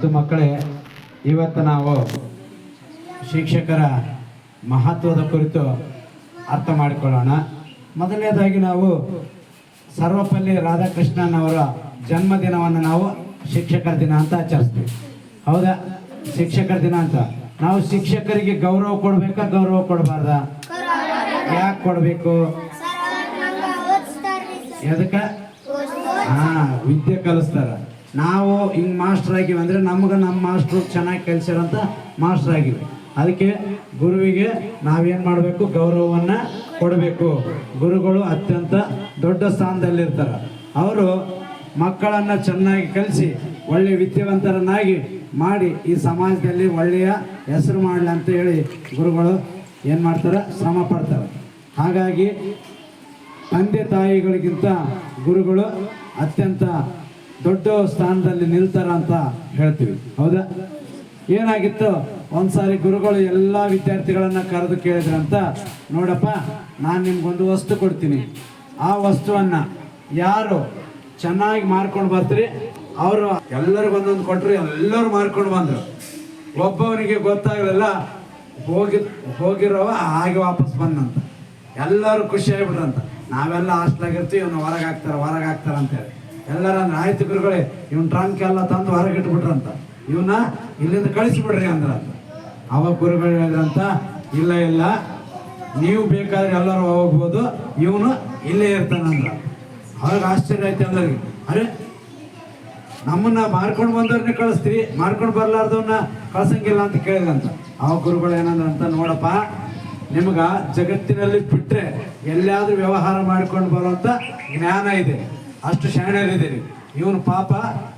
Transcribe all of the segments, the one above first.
ಮತ್ತು ಮಕ್ಕಳೇ ಇವತ್ತು ನಾವು ಶಿಕ್ಷಕರ ಮಹತ್ವದ ಕುರಿತು ಅರ್ಥ ಮಾಡಿಕೊಳ್ಳೋಣ. ಮೊದಲನೇದಾಗಿ ನಾವು ಸರ್ವಪಲ್ಲಿ ರಾಧಾಕೃಷ್ಣನ್ ಅವರ ಜನ್ಮದಿನವನ್ನು ನಾವು ಶಿಕ್ಷಕರ ದಿನ ಅಂತ ಆಚರಿಸ್ತೀವಿ. ಹೌದಾ? ಶಿಕ್ಷಕರ ದಿನ ಅಂತ. ನಾವು ಶಿಕ್ಷಕರಿಗೆ ಗೌರವ ಕೊಡಬೇಕಾ ಗೌರವ ಕೊಡಬಾರ್ದ? ಯಾಕೆ ಕೊಡಬೇಕು? ಎದಕ್ಕೆ? ಹಾ ವಿದ್ಯೆ ಕಲಿಸ್ತಾರ. ನಾವು ಹಿಂಗೆ ಮಾಸ್ಟರ್ ಆಗಿವಿ ಅಂದರೆ ನಮ್ಗೆ ನಮ್ಮ ಮಾಸ್ಟ್ರು ಚೆನ್ನಾಗಿ ಕಲಿಸಿರೋಂಥ ಮಾಸ್ಟರ್ ಆಗಿವಿ. ಅದಕ್ಕೆ ಗುರುವಿಗೆ ನಾವೇನು ಮಾಡಬೇಕು? ಗೌರವವನ್ನು ಕೊಡಬೇಕು. ಗುರುಗಳು ಅತ್ಯಂತ ದೊಡ್ಡ ಸ್ಥಾನದಲ್ಲಿರ್ತಾರೆ. ಅವರು ಮಕ್ಕಳನ್ನು ಚೆನ್ನಾಗಿ ಕಲಿಸಿ ಒಳ್ಳೆಯ ವಿದ್ಯಾವಂತರನ್ನಾಗಿ ಮಾಡಿ ಈ ಸಮಾಜದಲ್ಲಿ ಒಳ್ಳೆಯ ಹೆಸರು ಮಾಡಲಿ ಅಂತ ಹೇಳಿ ಗುರುಗಳು ಏನು ಮಾಡ್ತಾರೆ? ಶ್ರಮ ಪಡ್ತಾರೆ. ಹಾಗಾಗಿ ತಂದೆ ತಾಯಿಗಳಿಗಿಂತ ಗುರುಗಳು ಅತ್ಯಂತ ದೊಡ್ಡ ಸ್ಥಾನದಲ್ಲಿ ನಿಲ್ತಾರ ಅಂತ ಹೇಳ್ತೀವಿ. ಹೌದಾ? ಏನಾಗಿತ್ತು? ಒಂದ್ಸಾರಿ ಗುರುಗಳು ಎಲ್ಲ ವಿದ್ಯಾರ್ಥಿಗಳನ್ನ ಕರೆದು ಕೇಳಿದ್ರಂತ, ನೋಡಪ್ಪ, ನಾನು ನಿಮ್ಗೊಂದು ವಸ್ತು ಕೊಡ್ತೀನಿ. ಆ ವಸ್ತುವನ್ನ ಯಾರು ಚೆನ್ನಾಗಿ ಮಾರ್ಕೊಂಡು ಬರ್ತೀರಿ, ಅವರು ಎಲ್ಲರಿಗೂ ಒಂದೊಂದು ಕೊಟ್ಟರು ಎಲ್ಲರೂ ಮಾರ್ಕೊಂಡು ಬಂದರು. ಒಬ್ಬವನಿಗೆ ಗೊತ್ತಾಗಲಿಲ್ಲ, ಹೋಗಿ, ಹೋಗಿರೋವ, ಹಾಗೆ ವಾಪಸ್ ಬಂದಂತ. ಎಲ್ಲರೂ ಖುಷಿ ನಾವೆಲ್ಲ ಹಾಸ್ಟ್ಲಾಗಿರ್ತೀವಿ ಇವನು ಹೊರಗೆ ಹಾಕ್ತಾರೆ ಹೊರಗೆ ಹಾಕ್ತಾರೆ ಅಂತೇಳಿ ಎಲ್ಲರ ನಾಯಕರುಗಳೇ ಇವ್ನ ಟ್ರಂಕ್ ಎಲ್ಲ ತಂದು ಹೊರಗೆ ಇಟ್ಬಿಟ್ರಂತ. ಇವನ್ನ ಇಲ್ಲಿಂದ ಕಳಿಸ್ಬಿಡ್ರಿ ಅಂದ್ರ ಅವಾಗ ಗುರುಗಳು ಹೇಳಿದ್ರಂತ, ಇಲ್ಲ ಇಲ್ಲ, ನೀವು ಬೇಕಾದ್ರೆ ಎಲ್ಲರೂ ಹೋಗ್ಬೋದು, ಇವನು ಇಲ್ಲೇ ಇರ್ತಾನಂದ್ರ ಅವಾಗ ಆಶ್ಚರ್ಯ ಆಯ್ತು ಎಲ್ಲರಿಗೆ. ಅರೆ, ನಮ್ಮನ್ನ ಮಾರ್ಕೊಂಡು ಬಂದವ್ರನ್ನೇ ಕಳಿಸ್ತೀರಿ, ಮಾರ್ಕೊಂಡು ಬರ್ಲಾರ್ದವ್ನ ಕಳ್ಸಂಗಿಲ್ಲ ಅಂತ ಕೇಳಿದಂತ ಅವ ಗುರುಗಳು ಏನಂದ್ರಂತ, ನೋಡಪ್ಪ, ನಿಮ್ಗೆ ಜಗತ್ತಿನಲ್ಲಿ ಬಿಟ್ರೆ ಎಲ್ಲಿಯಾದ್ರೂ ವ್ಯವಹಾರ ಮಾಡ್ಕೊಂಡು ಬರುವಂತ ಜ್ಞಾನ ಇದೆ. ಅಷ್ಟು ಶರಣರಿದ್ದೀರಿ ಇವನು ಪಾಪ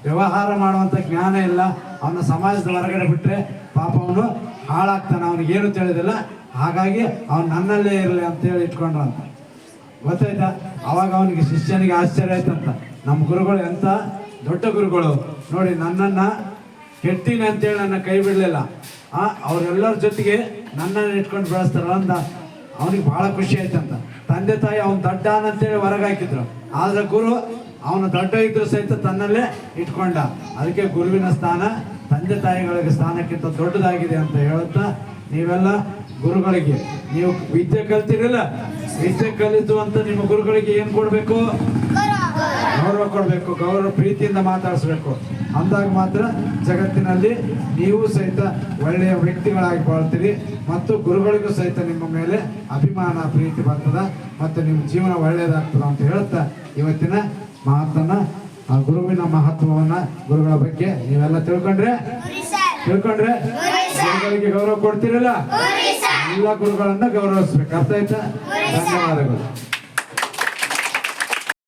ವ್ಯವಹಾರ ಮಾಡುವಂಥ ಜ್ಞಾನ ಇಲ್ಲ. ಅವನ ಸಮಾಜದ ಹೊರಗಡೆ ಬಿಟ್ಟರೆ ಪಾಪ ಅವನು ಹಾಳಾಗ್ತಾನೆ. ಅವನಿಗೆ ಏನು ತಿಳಿದಿಲ್ಲ. ಹಾಗಾಗಿ ಅವನು ನನ್ನಲ್ಲೇ ಇರಲಿ ಅಂತ ಹೇಳಿ ಇಟ್ಕೊಂಡ್ರಂತ. ಗೊತ್ತಾಯ್ತಾ? ಅವಾಗ ಅವನಿಗೆ ಶಿಷ್ಯನಿಗೆ ಆಶ್ಚರ್ಯ ಆಯ್ತಂತ. ನಮ್ಮ ಗುರುಗಳು ಎಂಥ ದೊಡ್ಡ ಗುರುಗಳು. ನೋಡಿ, ನನ್ನನ್ನು ಕೆಟ್ಟಿನ ಅಂತೇಳಿ ನನ್ನ ಕೈ ಬಿಡಲಿಲ್ಲ. ಅವರೆಲ್ಲರ ಜೊತೆಗೆ ನನ್ನನ್ನು ಇಟ್ಕೊಂಡು ಬೆಳೆಸ್ತಾರಲ್ಲ ಅಂತ. ಅವನಿಗೆ ಭಾಳ ಖುಷಿ ಆಯ್ತಂತ. ತಂದೆ ತಾಯಿ ಅವನ ದಡ್ಡ ಅಂತೇಳಿ ಹೊರಗೆ ಹಾಕಿದ್ರು ಆದ್ರೆ ಗುರು, ಅವನು ದೊಡ್ಡ ಇದ್ರು ಸಹಿತ ತನ್ನಲ್ಲೇ ಇಟ್ಕೊಂಡ. ಅದಕ್ಕೆ ಗುರುವಿನ ಸ್ಥಾನ, ತಂದೆ ತಾಯಿಗಳಿಗೆ ಸ್ಥಾನಕ್ಕಿಂತ ದೊಡ್ಡದಾಗಿದೆ ಅಂತ ಹೇಳುತ್ತಾ, ನೀವೆಲ್ಲ ಗುರುಗಳಿಗೆ, ನೀವು ವಿದ್ಯೆ ಕಲ್ತಿರಲ್ಲ, ವಿದ್ಯೆ ಕಲಿತು ಅಂತ ನಿಮ್ಮ ಗುರುಗಳಿಗೆ ಏನ್ ಕೊಡ್ಬೇಕು? ಗೌರವ ಕೊಡಬೇಕು, ಗೌರವ ಪ್ರೀತಿಯಿಂದ ಮಾತಾಡಿಸ್ಬೇಕು. ಅಂದಾಗ ಮಾತ್ರ ಜಗತ್ತಿನಲ್ಲಿ ನೀವು ಸಹಿತ ಒಳ್ಳೆಯ ವ್ಯಕ್ತಿಗಳಾಗಿ ಬಾಳ್ತೀರಿ ಮತ್ತು ಗುರುಗಳಿಗೂ ಸಹಿತ ನಿಮ್ಮ ಮೇಲೆ ಅಭಿಮಾನ, ಪ್ರೀತಿ ಬರ್ತದ ಮತ್ತು ನಿಮ್ಮ ಜೀವನ ಒಳ್ಳೆಯದಾಗ್ತದ ಅಂತ ಹೇಳ್ತಾ ಇವತ್ತಿನ ಮಹತ್ವನ ಆ ಗುರುವಿನ ಮಹತ್ವವನ್ನ ಗುರುಗಳ ಬಗ್ಗೆ ನೀವೆಲ್ಲ ತಿಳ್ಕೊಂಡ್ರೆ? ತಿಳ್ಕೊಂಡ್ರೆ? ಗುರುಗಳಿಗೆ ಗೌರವ ಕೊಡ್ತೀರಲ್ಲ? ಎಲ್ಲ ಗುರುಗಳನ್ನ ಗೌರವಿಸ್ಬೇಕು. ಅರ್ಥ ಆಯ್ತಾ? ಧನ್ಯವಾದಗಳು.